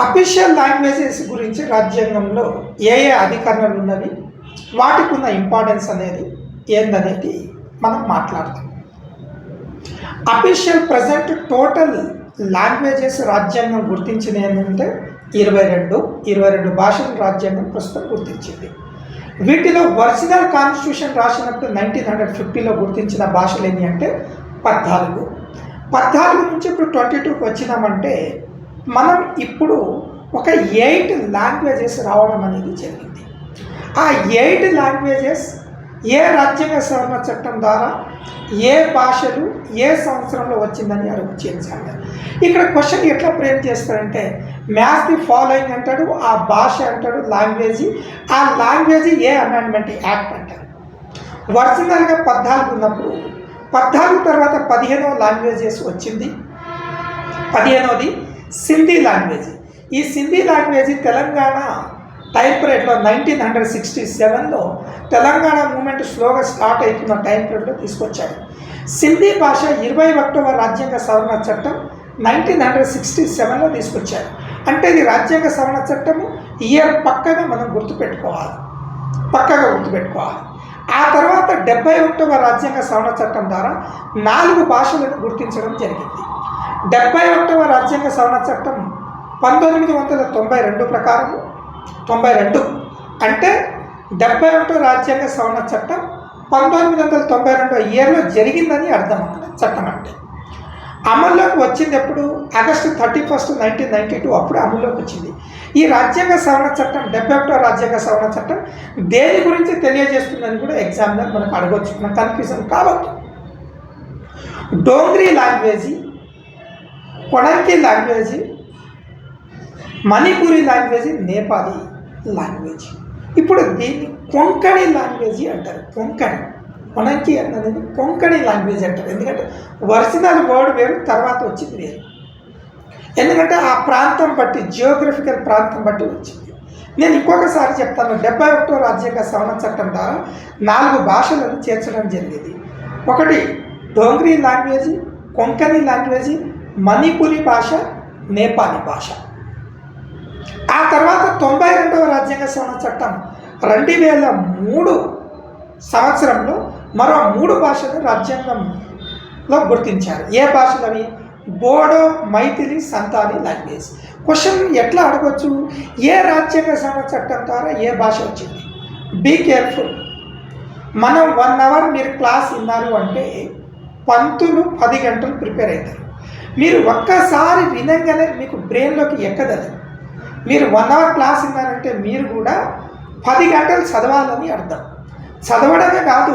Official languages గురించి రాజ్యాంగంలో ఏ ఏ అధికరణలు ఉన్నవి? వాటికి ఉన్న ఇంపార్టెన్స్ అనేది ఏందనేది మనం మాట్లాడతాం. అఫీషియల్ ప్రజెంట్ టోటల్ లాంగ్వేజెస్ రాజ్యాంగం గుర్తించిన ఏంటంటే ఇరవై రెండు ఇరవై రెండు భాషలు రాజ్యాంగం ప్రస్తుతం గుర్తించింది. వీటిలో ఒరిజినల్ కాన్స్టిట్యూషన్ రాసినప్పుడు నైన్టీన్ హండ్రెడ్ ఫిఫ్టీలో గుర్తించిన భాషలు ఏంటి అంటే పద్నాలుగు. పద్నాలుగు నుంచి ఇప్పుడు ట్వంటీ టూకి వచ్చినామంటే మనం ఇప్పుడు ఒక ఎయిట్ లాంగ్వేజెస్ రావడం అనేది జరిగింది. ఆ ఎయిట్ లాంగ్వేజెస్ ఏ రాజ్యాంగ సవరణ చట్టం ద్వారా ఏ భాషలు ఏ సంవత్సరంలో వచ్చిందని అడుగు చేశాడు ఇక్కడ క్వశ్చన్ ఎట్లా ప్రేమ్ చేస్తారంటే మ్యాథ్ ది ఫాలోయింగ్ అంటాడు ఆ భాష అంటాడు లాంగ్వేజ్ ఆ లాంగ్వేజ్ ఏ అమెండ్మెంట్ యాక్ట్ అంటారు. ఒరిజినల్గా పద్నాలుగు ఉన్నప్పుడు పద్నాలుగు తర్వాత పదిహేనవ లాంగ్వేజెస్ వచ్చింది. పదిహేనవది సింధీ లాంగ్వేజ్ ఈ సింధీ లాంగ్వేజ్ తెలంగాణ టైం పీరియడ్లో నైన్టీన్ హండ్రెడ్ సిక్స్టీ సెవెన్లో తెలంగాణ మూమెంట్ స్లోగా స్టార్ట్ అవుతున్న టైం పీరియడ్లో తీసుకొచ్చారు. సింధీ భాష ఇరవై ఒకటవ రాజ్యాంగ సవరణ చట్టం నైన్టీన్ హండ్రెడ్ సిక్స్టీ సెవెన్లో తీసుకొచ్చారు. అంటే ఇది రాజ్యాంగ సవరణ చట్టము ఇయర్ పక్కగా మనం గుర్తుపెట్టుకోవాలి. పక్కగా గుర్తుపెట్టుకోవాలి. ఆ తర్వాత డెబ్బై ఒకటవ రాజ్యాంగ సవరణ చట్టం ద్వారా నాలుగు భాషలను గుర్తించడం జరిగింది. డెబ్బై ఒకటవ రాజ్యాంగ సవరణ చట్టం పంతొమ్మిది వందల తొంభై రెండు ప్రకారం తొంభై రెండు. అంటే డెబ్బై ఒకటో రాజ్యాంగ సవరణ చట్టం పంతొమ్మిది వందల తొంభై రెండో ఇయర్లో జరిగిందని అర్థం అక్కడ చట్టం అంటే. అమల్లోకి వచ్చింది ఎప్పుడు? August thirty first nineteen ninety two అప్పుడు అమల్లోకి వచ్చింది. ఈ రాజ్యాంగ సవరణ చట్టం డెబ్బై ఒకటో రాజ్యాంగ సవరణ చట్టం దేని గురించి తెలియజేస్తుందని కూడా ఎగ్జామ్లో మనకు అడగవచ్చు మనకు కన్ఫ్యూజన్ కావద్దు. Dogri language కొడంకి language Manipuri language Nepali language. ఇప్పుడు దీన్ని కొంకణి లాంగ్వేజ్ అంటారు. కొంకణి. కొనంకి అన్నది కొంకణి లాంగ్వేజ్ అంటారు. ఎందుకంటే ఒరిజినల్ వర్డ్ వేరు తర్వాత వచ్చింది వేరు. ఎందుకంటే ఆ ప్రాంతం బట్టి జియోగ్రఫికల్ ప్రాంతం బట్టి వచ్చింది. నేను ఇంకొకసారి చెప్తాను. డెబ్బై ఒకటో రాజ్యాంగ సవరణ చట్టం ద్వారా నాలుగు భాషలను చేర్చడం జరిగింది. ఒకటి డోంగ్రీ లాంగ్వేజ్ కొంకణి లాంగ్వేజ్ మణిపురి భాష నేపాలీ భాష. ఆ తర్వాత తొంభై రెండవ రాజ్యాంగ సవరణ చట్టం రెండు వేల మూడు సంవత్సరంలో మరో మూడు భాషలు రాజ్యాంగంలో గుర్తించారు. ఏ భాషలు అవి బోడో మైథిలి సంతాలి లాంగ్వేజ్. క్వశ్చన్ ఎట్లా అడగచ్చు? ఏ రాజ్యాంగ సవరణ చట్టం ద్వారా ఏ భాష వచ్చింది? బీ కేర్ఫుల్ మనం వన్ అవర్ మీరు క్లాస్ విన్నారు అంటే పంతులు పది గంటలు ప్రిపేర్ అవుతారు. మీరు ఒక్కసారి వినంగానే మీకు బ్రెయిన్లోకి ఎక్కదది. మీరు వన్ అవర్ క్లాస్ విన్నారంటే మీరు కూడా పది గంటలు చదవాలని అర్థం. చదవడమే కాదు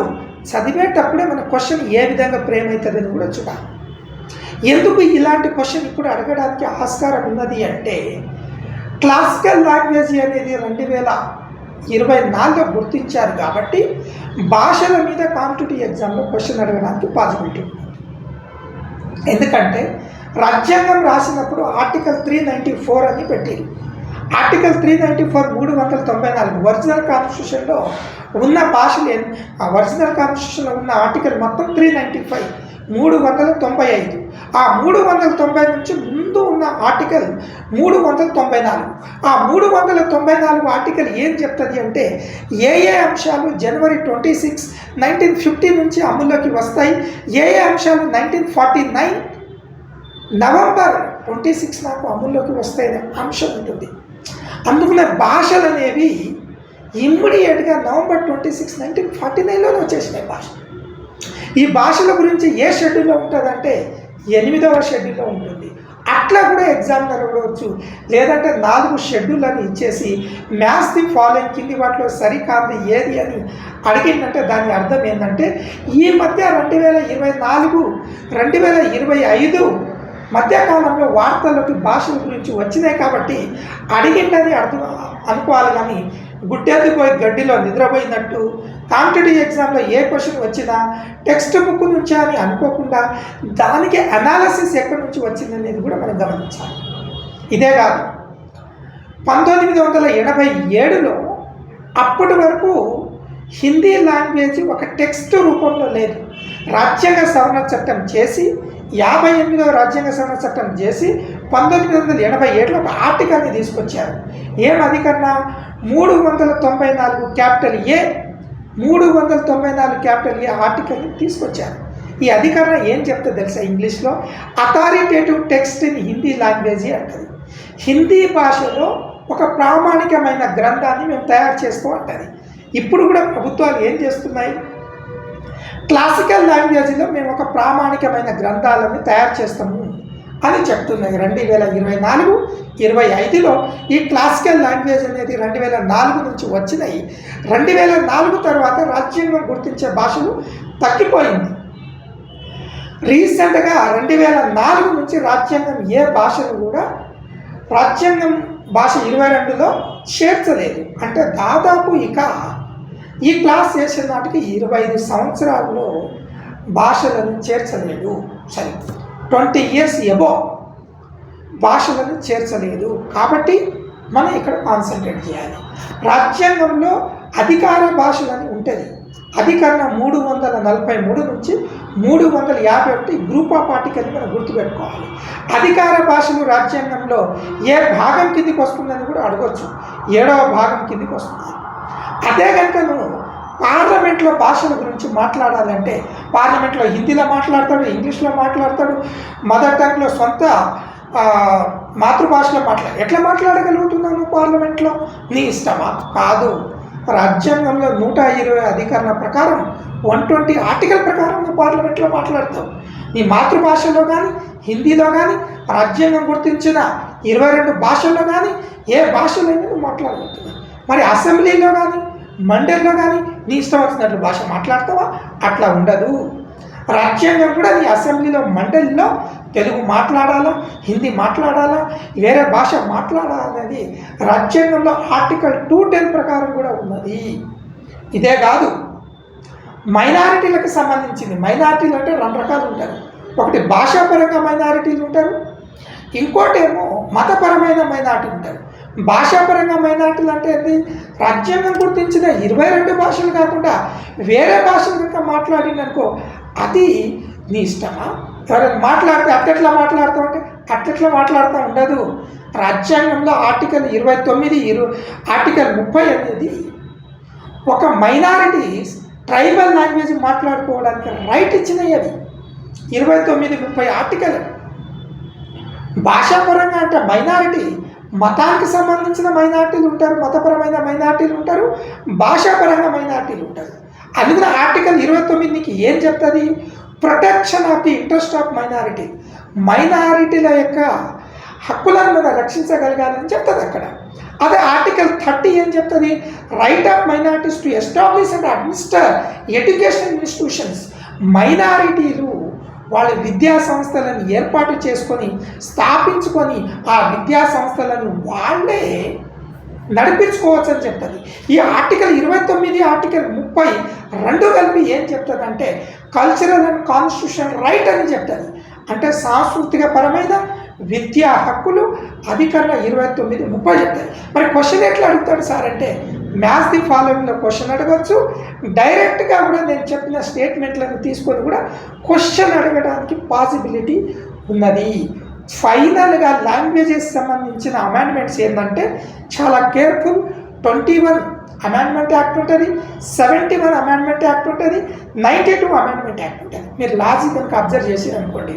చదివేటప్పుడే మన క్వశ్చన్ ఏ విధంగా ప్రేమ అవుతుందని కూడా చూడాలి. ఎందుకు ఇలాంటి క్వశ్చన్ ఇప్పుడు అడగడానికి ఆస్కారం ఉన్నది అంటే క్లాసికల్ లాంగ్వేజ్ అనేది రెండు వేల ఇరవై నాలుగులో గుర్తించారు కాబట్టి భాషల మీద కాంపిటేటివ్ ఎగ్జామ్లో క్వశ్చన్ అడగడానికి పాజిబిలిటీ ఎందుకంటే రాజ్యాంగం రాసినప్పుడు ఆర్టికల్ త్రీ నైంటీ ఫోర్ అని పెట్టింది ఆర్టికల్ త్రీ నైంటీ ఫోర్ మూడు వందల తొంభై నాలుగు ఒరిజినల్ కాన్స్టిట్యూషన్లో ఉన్న భాషలు ఆ ఒరిజినల్ కాన్స్టిట్యూషన్లో ఉన్న ఆర్టికల్ మొత్తం త్రీ నైంటీ ఫైవ్ మూడు వందల తొంభై ఐదు. ఆ మూడు వందల తొంభై నుంచి ముందు ఉన్న ఆర్టికల్ మూడు వందల తొంభై నాలుగు. ఆ మూడు వందల తొంభై నాలుగు ఆర్టికల్ ఏం చెప్తుంది అంటే ఏ ఏ అంశాలు January twenty six nineteen fifty నుంచి అమల్లోకి వస్తాయి. ఏ ఏ అంశాలు nineteen forty nine November twenty six నాకు అమల్లోకి వస్తాయనే అంశం ఉంటుంది. అందుకునే భాషలు అనేవి ఇమ్మీడియట్గా November twenty six nineteen forty నైన్లోనే వచ్చేసినాయి భాష ఈ భాషల గురించి ఏ షెడ్యూల్లో ఉంటుందంటే ఎనిమిదవ షెడ్యూల్లో ఉంటుంది. అట్లా కూడా ఎగ్జామినర్ ఉండవచ్చు లేదంటే నాలుగు షెడ్యూల్ అని ఇచ్చేసి మ్యాథ్స్ ది ఫాలోయింగ్ కింది వాటిలో సరికాదు ఏది అని అడిగిందంటే దాని అర్థం ఏంటంటే ఈ మధ్య రెండు వేల ఇరవై నాలుగు రెండు వేల ఇరవై ఐదు మధ్యకాలంలో వార్తలకు భాషల గురించి వచ్చినాయి కాబట్టి అడిగిందని అర్థం అనుకోవాలి కానీ గుడ్డేది పోయి గడ్డిలో నిద్రపోయినట్టు కాంపిటేటివ్ ఎగ్జామ్లో ఏ క్వశ్చన్ వచ్చినా టెక్స్ట్ బుక్ నుంచి అని అనుకోకుండా దానికి అనాలసిస్ ఎక్కడి నుంచి వచ్చిందనేది కూడా మనం గమనించాలి. ఇదే కాదు పంతొమ్మిది వందల ఎనభై ఏడులో అప్పటి వరకు హిందీ లాంగ్వేజ్ ఒక టెక్స్ట్ రూపంలో లేదు. రాజ్యాంగ సవరణ చట్టం చేసి యాభై ఎనిమిదవ రాజ్యాంగ సవరణ చట్టం చేసి పంతొమ్మిది వందల ఎనభై ఏడులో ఒక ఆర్టికల్ని తీసుకొచ్చారు. ఏం కన్నా మూడు వందల తొంభై నాలుగు క్యాపిటల్ ఏ మూడు వందల తొంభై నాలుగు క్యాపిటల్ ఏ ఆర్టికల్ని తీసుకొచ్చారు. ఈ అధికరణ ఏం చెప్తే తెలుసా ఇంగ్లీష్లో? Authoritative text in Hindi language అంటది. హిందీ భాషలో ఒక ప్రామాణికమైన గ్రంథాన్ని మేము తయారు చేస్తూ అంటది. ఇప్పుడు కూడా ప్రభుత్వాలు ఏం చేస్తున్నాయి? క్లాసికల్ లాంగ్వేజ్లో మేము ఒక ప్రామాణికమైన గ్రంథాలను తయారు చేస్తాము. అని చెప్తున్నాయి. రెండు వేల ఇరవై నాలుగు ఇరవై ఐదులో ఈ క్లాసికల్ లాంగ్వేజ్ అనేది రెండు వేల నాలుగు నుంచి వచ్చినాయి. రెండు వేల నాలుగు తర్వాత రాజ్యాంగం గుర్తించే భాషలు తగ్గిపోయింది. రీసెంట్గా రెండు వేల నాలుగు నుంచి రాజ్యాంగం ఏ భాషను కూడా రాజ్యాంగం భాష ఇరవై రెండులో చేర్చలేదు. అంటే దాదాపు ఇక ఈ క్లాస్ చేసిన నాటికి ఇరవై ఐదు సంవత్సరాల్లో భాషలను చేర్చలేదు. సరే. ట్వంటీ ఇయర్స్ ఎబో భాషలను చేర్చలేదు. కాబట్టి మనం ఇక్కడ కాన్సన్ట్రేట్ చేయాలి. రాజ్యాంగంలో అధికార భాషలని ఉంటుంది. అధికరణ మూడు వందల నలభై మూడు నుంచి మూడు వందల యాభై ఒకటి గ్రూప్ ఆఫ్ ఆర్టికల్ని మనం గుర్తుపెట్టుకోవాలి. అధికార భాషలు రాజ్యాంగంలో ఏ భాగం కిందికి వస్తుందని కూడా అడగవచ్చు ఏడవ భాగం కిందికి వస్తుంది. అదే కనుక నువ్వు పార్లమెంట్లో భాషల గురించి మాట్లాడాలంటే పార్లమెంట్లో హిందీలో మాట్లాడతాడు ఇంగ్లీష్లో మాట్లాడతాడు మదర్ టంగ్లో సొంత మాతృభాషలో మాట్లా ఎట్లా మాట్లాడగలుగుతున్నాను పార్లమెంట్లో? నీ ఇష్టమా? కాదు. రాజ్యాంగంలో నూట ఇరవై అధికరణ ప్రకారం వన్ ట్వంటీ ఆర్టికల్ ప్రకారం నువ్వు పార్లమెంట్లో మాట్లాడతావు. నీ మాతృభాషలో కానీ హిందీలో కానీ రాజ్యాంగం గుర్తించిన ఇరవై రెండు భాషల్లో కానీ ఏ భాషలైనా నువ్వు మాట్లాడగలుగుతున్నావు. మరి అసెంబ్లీలో కానీ మండలిలో కానీ నీ ఇష్టం వచ్చినట్లు భాష మాట్లాడతావా? అట్లా ఉండదు. రాజ్యాంగం కూడా నీ అసెంబ్లీలో మండలిలో తెలుగు మాట్లాడాలా? హిందీ మాట్లాడాలా? వేరే భాష మాట్లాడాలా అనేది రాజ్యాంగంలో ఆర్టికల్ టూ టెన్ ప్రకారం కూడా ఉన్నది. ఇదే కాదు. మైనారిటీలకు సంబంధించింది. మైనారిటీలు అంటే రెండు రకాలు ఉంటారు ఒకటి భాషాపరంగా మైనారిటీలు ఉంటారు. ఇంకోటి ఏమో మతపరమైన మైనారిటీ ఉంటారు. భాషాపరంగా మైనారిటీలు అంటే ఏంటి రాజ్యాంగం గుర్తించిన ఇరవై రెండు భాషలు కాకుండా వేరే భాషలు కనుక మాట్లాడిందనుకో అది నీ ఇష్టమా? ఎవరైనా మాట్లాడితే అట్టెట్లా మాట్లాడుతావు అంటే అట్టెట్లా మాట్లాడుతూ ఉండదు. రాజ్యాంగంలో ఆర్టికల్ ఇరవై తొమ్మిది ఇరు ఆర్టికల్ ముప్పై అనేది ఒక మైనారిటీస్ ట్రైబల్ లాంగ్వేజ్ మాట్లాడుకోవడానికి రైట్ ఇచ్చినాయి అది ఇరవై తొమ్మిది ముప్పై ఆర్టికల్. భాషాపరంగా అంటే మైనారిటీ. మతానికి సంబంధించిన మైనార్టీలు ఉంటారు మతపరమైన మైనారిటీలు ఉంటారు భాషాపరంగా మైనార్టీలు ఉంటారు. అందుకని ఆర్టికల్ ఇరవై తొమ్మిదికి ఏం చెప్తుంది? Protection of the interest of minority మైనారిటీల యొక్క హక్కులను మనం రక్షించగలగాలని చెప్తుంది అక్కడ. అదే ఆర్టికల్ థర్టీ ఏం చెప్తుంది? Right of minorities to establish and administer education institutions మైనారిటీలు వాళ్ళ విద్యా సంస్థలను ఏర్పాటు చేసుకొని స్థాపించుకొని ఆ విద్యా సంస్థలను వాళ్ళే నడిపించుకోవచ్చు అని చెప్తుంది. ఈ ఆర్టికల్ ఇరవై తొమ్మిది ఆర్టికల్ ముప్పై రెండు కలిపి ఏం చెప్తుందంటే కల్చరల్ అండ్ కాన్స్టిట్యూషన్ రైట్ అని చెప్తుంది. అంటే సాంస్కృతిక పరమైన విద్యా హక్కులు అధికరణ ఇరవై తొమ్మిది ముప్పై చెప్తాయి మరి క్వశ్చన్ ఎట్లా అడుగుతాడు సార్ అంటే మ్యాథ్స్ ది ఫాలోయింగ్లో క్వశ్చన్ అడగచ్చు. డైరెక్ట్గా కూడా నేను చెప్పిన స్టేట్మెంట్లను తీసుకొని కూడా క్వశ్చన్ అడగడానికి పాసిబిలిటీ ఉన్నది. ఫైనల్గా లాంగ్వేజెస్ సంబంధించిన అమెండ్మెంట్స్ ఏంటంటే చాలా careful. Twenty one amendment act ఉంటుంది సెవెంటీ వన్ అమెండ్మెంట్ యాక్ట్ ఉంటుంది నైంటీ టూ అమెండ్మెంట్ యాక్ట్ ఉంటుంది. మీరు లాజిక్ కనుక అబ్జర్వ్ చేసి అనుకోండి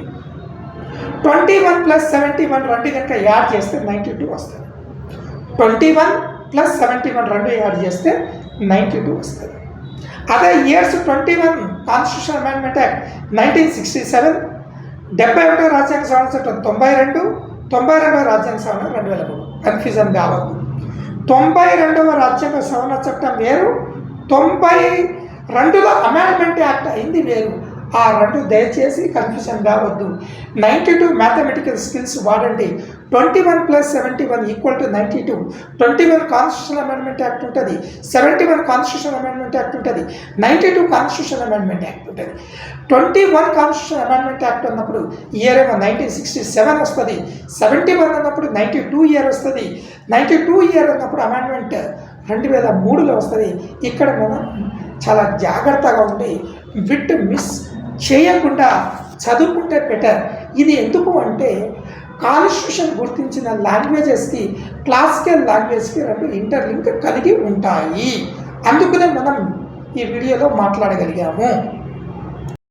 twenty one plus seventy one రెండు కనుక యాడ్ చేస్తే నైంటీ టూ వస్తుంది. Twenty one plus seventy one రెండు యాడ్ చేస్తే నైంటీ టూ వస్తుంది. అదే years twenty one constitution amendment act nineteen sixty seven డెబ్బై ఒకటో రాజ్యాంగ సవరణ చట్టం తొంభై రెండు తొంభై రెండవ రాజ్యాంగ సవరణ రెండు వేల మూడు. కన్ఫ్యూజన్ కావద్దు. తొంభై రెండవ రాజ్యాంగ సవరణ చట్టం వేరు తొంభై రెండులో అమెండ్మెంట్ యాక్ట్ అయింది వేరు. ఆ రెండు దయచేసి కన్ఫ్యూజన్ కావద్దు. నైంటీ టూ మ్యాథమెటికల్ స్కిల్స్ వాడండి. Twenty one plus seventy one equal to ninety two twenty one constitution amendment act ఉంటుంది. Seventy one constitution amendment act ఉంటుంది. Ninety two constitution amendment act ఉంటుంది. Twenty one constitution amendment act ఉన్నప్పుడు year ఏమో nineteen sixty seven వస్తుంది. Seventy one అన్నప్పుడు ninety two year వస్తుంది. Ninety two year అన్నప్పుడు amendment రెండు వేల మూడులో వస్తుంది. ఇక్కడ మనం చాలా జాగ్రత్తగా ఉండి విట్ మిస్ చేయకుండా చదువుకుంటే బెటర్ ఇది ఎందుకు అంటే కాన్స్టిట్యూషన్ గుర్తించిన లాంగ్వేజెస్కి క్లాసికల్ లాంగ్వేజ్కి రెండు ఇంటర్లింక్ కలిగి ఉంటాయి. అందుకనే మనం ఈ వీడియోలో మాట్లాడగలిగాము.